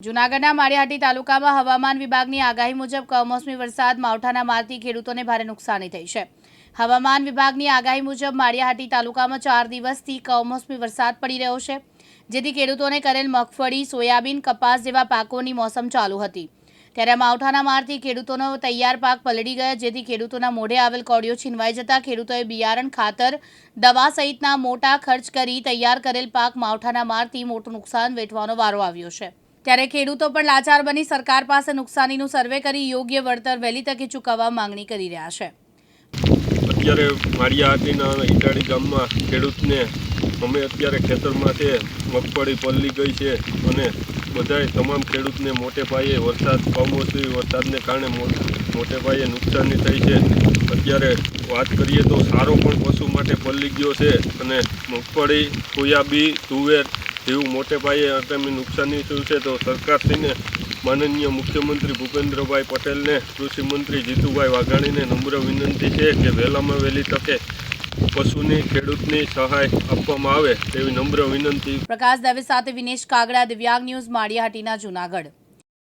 જૂનાગઢના માળિયાહાટી તાલુકામાં હવામાન વિભાગની આગાહી મુજબ કમોસમી વરસાદ માવઠાના મારથી ખેડૂતોને ભારે નુકસાની થઈ છે. હવામાન વિભાગની આગાહી મુજબ માળિયાહાટી તાલુકામાં ચાર દિવસથી કમોસમી વરસાદ પડી રહ્યો છે, જેથી ખેડૂતોને કરેલ મગફળી, સોયાબીન, કપાસ જેવા પાકોની મોસમ ચાલુ હતી. ત્યારે માવઠાના મારથી ખેડૂતોનો તૈયાર પાક પલળી ગયા, જેથી ખેડૂતોના મોઢે આવેલ કોળીઓ છીનવાઈ જતા ખેડૂતોએ બિયારણ, ખાતર, દવા સહિતના મોટા ખર્ચ કરી તૈયાર કરેલ પાક માવઠાના મારથી મોટું નુકસાન વેઠવાનો વારો આવ્યો છે. ત્યારે ખેડૂતો પણ લાચાર બની સરકાર પાસે નુકસાનીનું સર્વે કરી યોગ્ય વળતર વહેલી તકે ચૂકવવા માંગણી કરી રહ્યા છે. અત્યારે માળિયા હાટીના ઈટાળી ગામમાં ખેડૂતને અમે અત્યારે ખેતરમાં છે, મગફળી પલ્લી ગઈ છે અને બધાય તમામ ખેડૂતને મોટે પાયે વરસાદ કમોસમી વરસાદને કારણે મોટે પાયે નુકસાની થઈ છે. અત્યારે વાત કરીએ તો સારો પણ પશુ માટે પલ્લી ગયો છે અને મગફળી સોયાબી તુવેર જેવું મોટે પાયે અત્યારે નુકસાની થયું છે તો સરકારશ્રીને માનનીય મુખ્યમંત્રી ભૂપેન્દ્રભાઈ પટેલને કૃષિમંત્રી જીતુભાઈ વાઘાણીને નમ્ર વિનંતી છે કે વહેલામાં વહેલી તકે પશુની, ખેડૂતની સહાય આપવામાં આવે તેવી નમ્ર વિનંતી. પ્રકાશ દવે સાથે વિનેશ કાગડા, દિવ્યાંગ ન્યૂઝ, માળિયાહાટીના જૂનાગઢ.